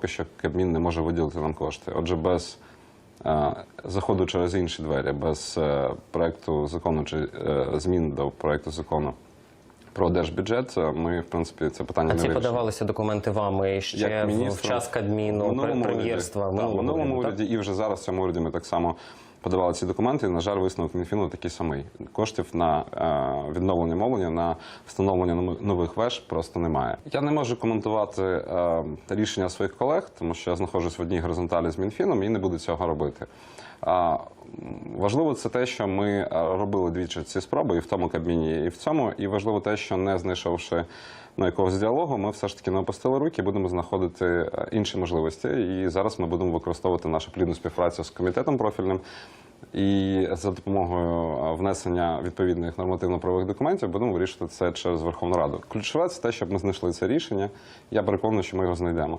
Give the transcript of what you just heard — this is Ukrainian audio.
поки що Кабмін не може виділити нам кошти. Отже, без е, заходу через інші двері, без е, проекту закону чи е, змін до проекту закону про держбюджет, е, ми в принципі це питання А не ці вирішили. подавалися документи вами ще Як в- в міністру. час Кабміну, прем'єрства. уряді, так, в минулому уряді і вже зараз в цьому уряді ми так само подавали ці документи. На жаль, висновок Мінфіну такий самий. Коштів на е, відновлення мовлення, на встановлення нови- нових веж просто немає. Я не можу коментувати е, рішення своїх колег, тому що я знаходжусь в одній горизонталі з Мінфіном і не буду цього робити. Важливо це те, що ми е, робили двічі ці спроби, і в тому кабміні, і в цьому. І важливо те, що не знайшовши ну, якогось діалогу, ми все ж таки не опустили руки, будемо знаходити інші можливості. І зараз ми будемо використовувати нашу плідну співпрацю з комітетом профільним. І за допомогою внесення відповідних нормативно-правових документів будемо вирішувати це через Верховну Раду. Ключове це те, щоб ми знайшли це рішення. Я переконаний, що ми його знайдемо.